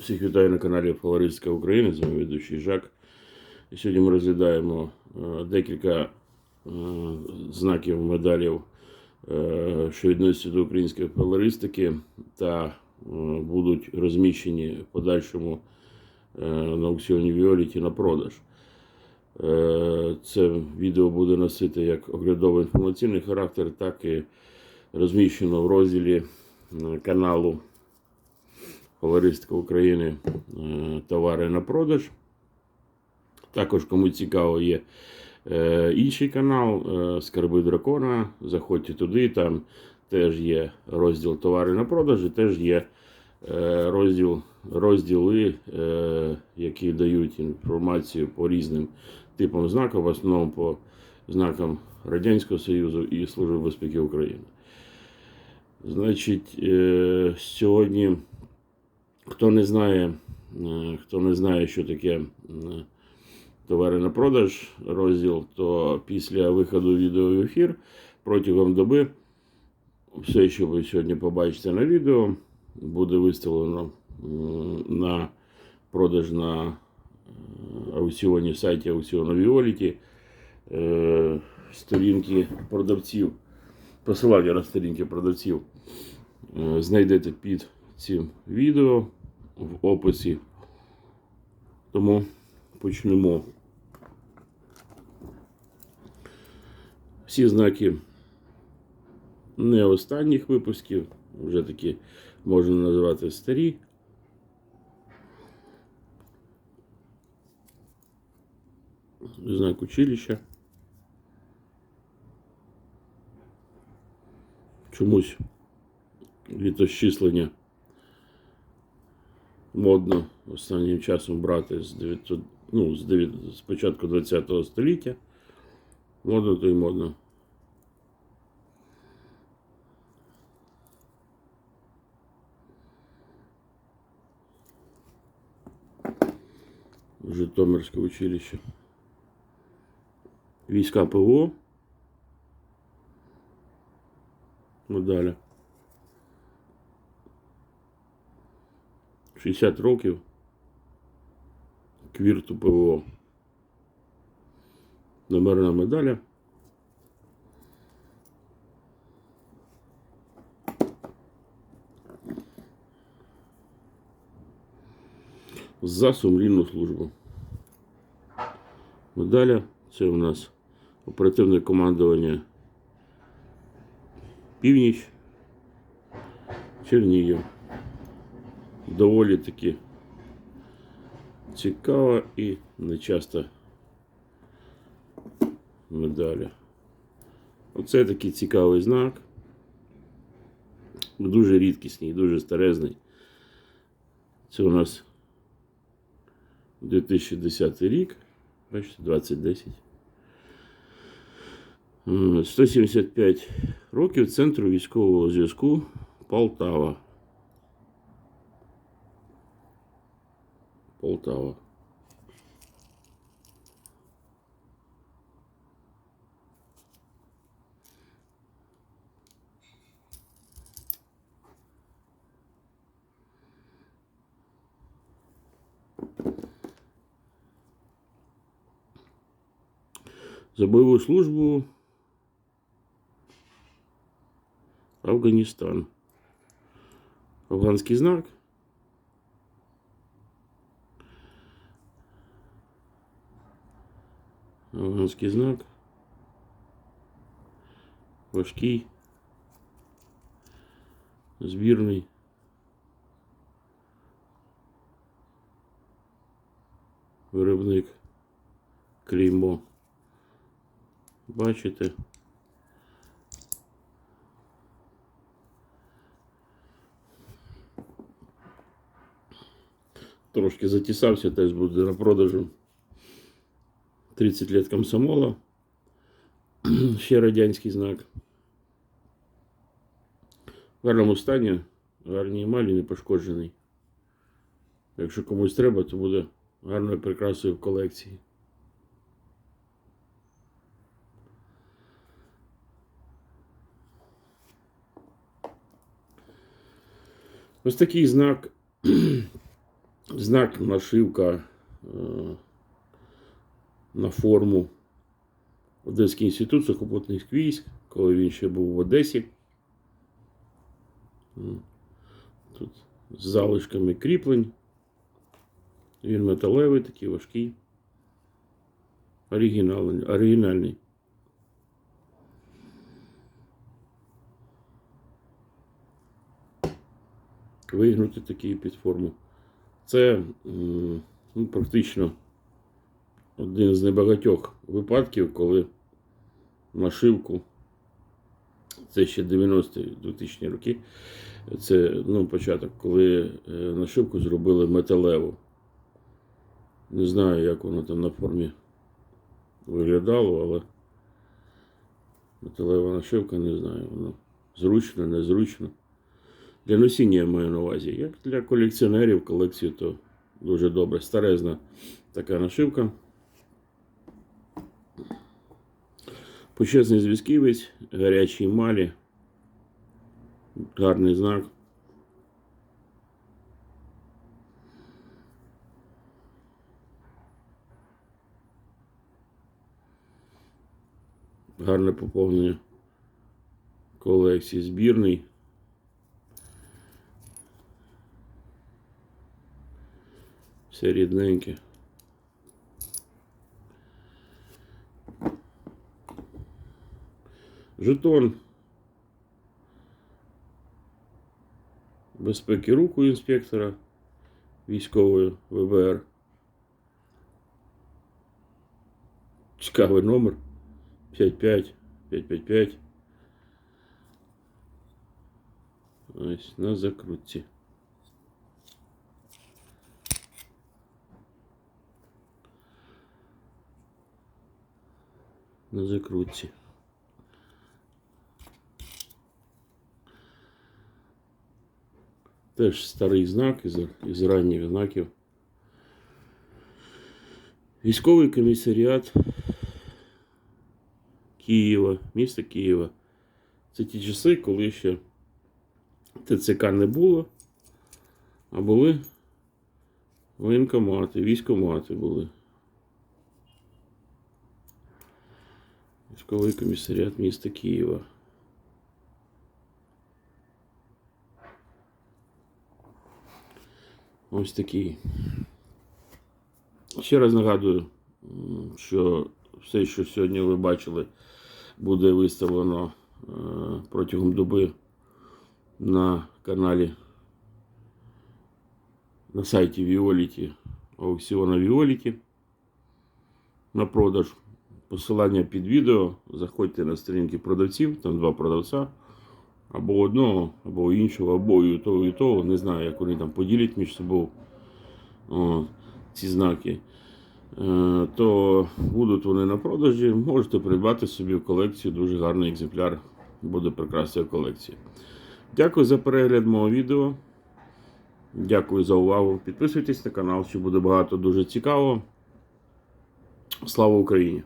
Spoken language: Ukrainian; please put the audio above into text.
Всіх вітаю на каналі Фавористська України, з вами ведучий Жак. І сьогодні ми розглядаємо е, декілька е, знаків медалів, е, що відносяться до української флористики, та будуть розміщені в подальшому на аукціоні Віоліті на продаж. Це відео буде носити як оглядовий інформаційний характер, так і розміщено в розділі каналу Флористика України е, товари на продаж. Також, кому цікаво, є е, інший канал е, Скарби Дракона. Заходьте туди, там теж є розділ товари на продаж, і теж є розділ, розділи, які дають інформацію по різним типам знаків, в основному по знакам Радянського Союзу і Служби безпеки України. Значить, сьогодні. Хто не знає, е, хто не знає, що таке е, товари на продаж розділ, то після виходу відео в ефір протягом доби все, що ви сьогодні побачите на відео, буде виставлено на продаж на е, аукціоні сайті аукціону Віоліті е, сторінки продавців, посилання на сторінки продавців е, знайдете під цим відео в описі. Тому почнемо. Всі знаки не останніх випусків, вже такі можна назвати старі. Знак училища. Чомусь літосчислення модно останнім часом брати з 900, ну, з 9, з початку 20 століття. Модно то й модно. Житомирське училище. Війська ПВО. Медаля. 60 років. Квірту ПВО. Номерна медаля. За сумлінну службу. Медаля. Це у нас оперативне командування Північ. Чернігів доволі таки цікава і нечаста медаля. Оце такий цікавий знак. Дуже рідкісний, дуже старезний. Це у нас 2010 рік. Бачите, 2010. 175 років Центру військового зв'язку Полтава. Полтава. За бойову службу Афганістан. Афганський знак. Афганський знак. Важкий. Збірний. Виробник. Клеймо. Бачите? Трошки затісався, теж буде на продажу. 30 лет комсомола. Ще радянський знак. В гарному стані, гарній емалі, не пошкоджений. Якщо комусь треба, то буде гарною прикрасою в колекції. Ось такий знак знак, нашивка е, на форму Одеський інститут сухопутних військ, коли він ще був в Одесі. Тут з залишками кріплень. Він металевий, такий важкий. Оригінальний. оригінальний. Вигнути такий під форму. Це ну, практично один з небагатьох випадків, коли нашивку, це ще 90-ті 2000 роки, це ну, початок, коли е, нашивку зробили металеву. Не знаю, як воно там на формі виглядало, але металева нашивка, не знаю, воно зручно, незручно. Для носіння я маю на увазі. Як для колекціонерів колекцію, то дуже добре. Старезна така нашивка. Почесний зв'язківець, гарячий малі. Гарний знак. Гарне поповнення колекції збірний. Все рідненьке. Жетон. Безпеки руку інспектора військової ВБР. Цікавий номер 55 555. Ось на закрутці. На закрутці. Теж старий знак із, ранніх знаків. Військовий комісаріат Києва, міста Києва. Це ті часи, коли ще ТЦК не було, а були воєнкомати, військомати були. Військовий комісаріат міста Києва. Ось такий. Ще раз нагадую, що все, що сьогодні ви бачили, буде виставлено е, протягом доби на каналі на сайті Віоліті, аукціона Віоліті на продаж. Посилання під відео. Заходьте на сторінки продавців, там два продавця. Або одного, або іншого, або і того, і того. Не знаю, як вони там поділять між собою о, ці знаки. Е, то будуть вони на продажі. Можете придбати собі в колекцію. Дуже гарний екземпляр. Буде прекрасна колекція. Дякую за перегляд мого відео. Дякую за увагу. Підписуйтесь на канал, що буде багато дуже цікавого. Слава Україні!